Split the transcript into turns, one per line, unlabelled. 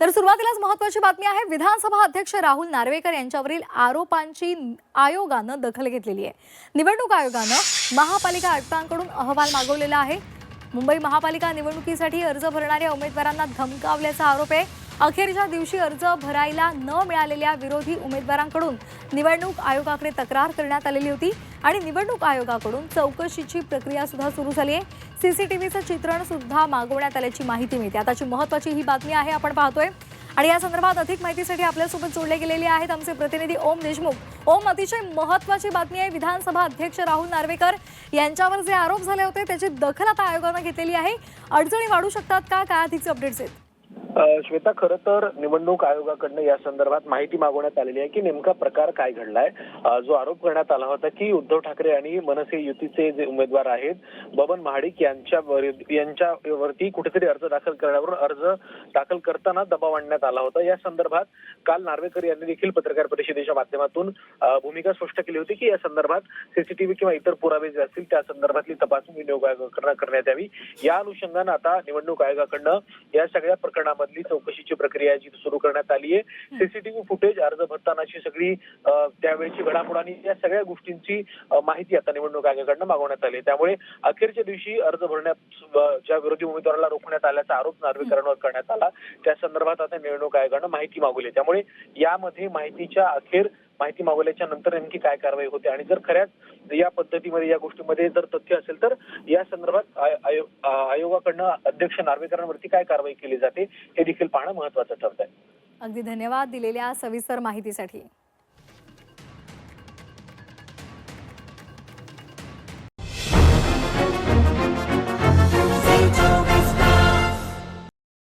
तर सुरुवातीलाच महत्वाची बातमी आहे विधानसभा अध्यक्ष राहुल नार्वेकर यांच्यावरील आरोपांची आयोगानं दखल घेतलेली आहे. निवडणूक आयोगानं महापालिका आयुक्तांकडून अहवाल मागवलेला आहे. मुंबई महापालिका निवडणुकीसाठी अर्ज भरणाऱ्या उमेदवारांना धमकावल्याचा आरोप आहे. अखेरच्या दिवशी अर्ज भरायला न मिळालेल्या विरोधी उमेदवारांकडून निवडणूक आयोगाकडे तक्रार करण्यात आलेली होती आणि निवडणूक आयोगाकडून चौकशीची प्रक्रिया सुद्धा सुरू झाली आहे. सीसीटीव्हीचं चित्रण सुद्धा मागवण्यात आल्याची माहिती मिळते. आताची महत्वाची ही बातमी आहे आपण पाहतोय. आणि या संदर्भात अधिक माहितीसाठी आपल्यासोबत जोडले गेलेले आहेत आमचे प्रतिनिधी ओम देशमुख. ओम अतिशय महत्वाची बातमी आहे. विधानसभा अध्यक्ष राहुल नार्वेकर यांच्यावर जे आरोप झाले होते त्याची दखल आता आयोगानं घेतलेली आहे. अडचणी वाढू शकतात का? काय अधिकचे अपडेट्स आहेत?
श्वेता खरं तर निवडणूक आयोगाकडनं या संदर्भात माहिती मागवण्यात आलेली आहे की नेमका प्रकार काय घडलाय? जो आरोप करण्यात आला होता की उद्धव ठाकरे आणि मनसे युतीचे जे उमेदवार आहेत बबन महाडिक यांच्या यांच्यावरती कुठेतरी अर्ज दाखल करण्यावरून अर्ज दाखल करताना दबाव आणण्यात आला होता. या संदर्भात काल नार्वेकर यांनी देखील पत्रकार परिषदेच्या माध्यमातून भूमिका स्पष्ट केली होती की या संदर्भात सीसीटीव्ही किंवा इतर पुरावे जे असतील त्या संदर्भातली तपासणी निवडणूक आयोगाकडनं करण्यात यावी. या अनुषंगानं आता निवडणूक आयोगाकडनं या सगळ्या प्रकरणामध्ये प्रकरणामधली चौकशीची प्रक्रिया जी सुरू करण्यात आली आहे सीसीटीव्ही फुटेज अर्ज भरतानाची सगळी त्यावेळची घडामोड आणि या सगळ्या गोष्टींची माहिती आता निवडणूक आयोगाकडनं मागवण्यात आली आहे. त्यामुळे अखेरच्या दिवशी अर्ज भरण्यात ज्या विरोधी उमेदवाराला रोखण्यात आल्याचा आरोप नार्वेकरांवर करण्यात आला त्या संदर्भात आता निवडणूक आयोगानं माहिती मागवली आहे. त्यामुळे यामध्ये माहितीच्या अखेर माहिती मागवल्याच्या नंतर नेमकी काय कारवाई होते आणि जर खऱ्याच म्हणजे या पद्धतीमध्ये या गोष्टीमध्ये जर तथ्य असेल तर या संदर्भात आयोगाकडनं अध्यक्ष नार्वेकरांवरती काय कारवाई केली जाते हे देखील पाहणं महत्वाचं ठरत आहे
अगदी धन्यवाद दिलेल्या सविस्तर माहितीसाठी.